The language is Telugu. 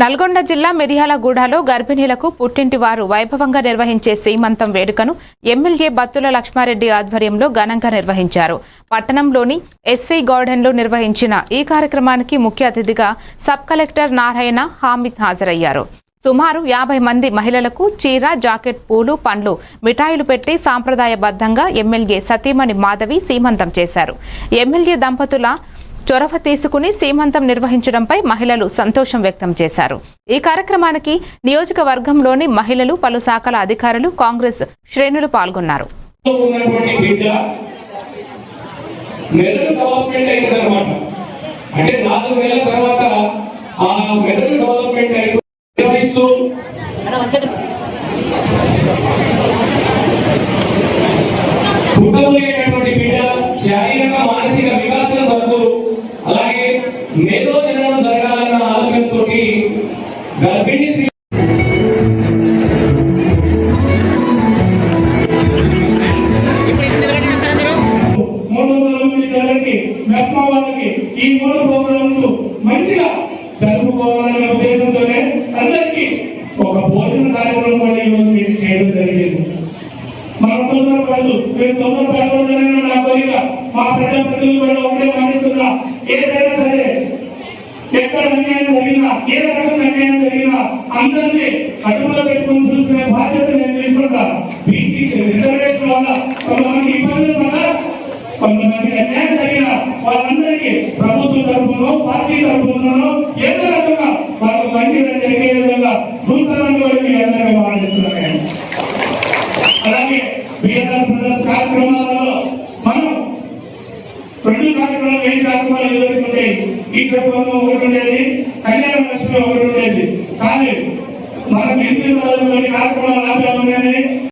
నల్గొండ జిల్లా మిరియాలగూడలో గర్భిణీలకు పుట్టింటి వారు వైభవంగా నిర్వహించే సీమంతం వేడుకను ఎమ్మెల్యే బత్తుల లక్ష్మారెడ్డి ఆధ్వర్యంలో ఘనంగా నిర్వహించారు. పట్టణంలోని ఎస్వీ గార్డెన్లో నిర్వహించిన ఈ కార్యక్రమానికి ముఖ్య అతిథిగా సబ్ కలెక్టర్ నారాయణ హామిద్ హాజరయ్యారు. సుమారు యాభై మంది మహిళలకు చీర జాకెట్ పూలు పండ్లు మిఠాయిలు పెట్టి సాంప్రదాయబద్ధంగా ఎమ్మెల్యే సతీమణి మాధవి సీమంతం చేశారు. ఎమ్మెల్యే దంపతుల చొరవ తీసుకుని సీమంతం నిర్వహించడంపై మహిళలు సంతోషం వ్యక్తం చేశారు. ఈ కార్యక్రమానికి నియోజకవర్గంలోని మహిళలు పలు శాఖల అధికారులు కాంగ్రెస్ శ్రేణులు పాల్గొన్నారు. బిడ్డ అంటే నాలుగు తర్వాత ఆ మెదడు డెవలప్మెంట్ పుట్టబోయేటటువంటి బిడ్డ మేధో జననం జరగాలన్న ఆలోచనతో గర్భిణీ ఈ మూడు ప్రోగ్రాంలు మంచిగా జరుపుకోవాలనే ఉద్దేశంతోనే అందరికీ ఒక భోజన కార్యక్రమం కూడా ఈరోజు మీరు చేయడం జరిగింది. మన తొందర మీరు నా కోరిక. మా ప్రజా ప్రజలు కూడా ఒకటే గమనిస్తున్నా ఏదైనా ఎక్కడ అన్యాయం జరిగినా ఏ రకమైన అన్యాయం జరిగినా అందరినీ కడుపులో పెట్టుకుని చూసుకునే బాధ్యత నేను తీసుకుంటా. బీసీ రిజర్వేషన్ వల్ల కొంతమంది ఇబ్బందులు పడ్డా కొంతమందికి అన్యాయం జరిగిన వాళ్ళందరికీ ప్రభుత్వం తరఫునో పార్టీ తరఫునో ఏదో రకంగా వాళ్ళకు మంచి జరిగే విధంగా చూస్తారని కూడా అందరికీ అలాగే బిఎన్ఆర్ బ్రదర్స్ కార్యక్రమాలలో ప్రతి కార్యక్రమం ఏం కార్యక్రమాలు ఎదుర్కొంటే ఈ కుటుంబం ఒకటి ఉండేది కళ్యాణ లక్ష్మి ఒకటి ఉండేది. కానీ మనం ఎన్ని కార్యక్రమాలు ఆపాము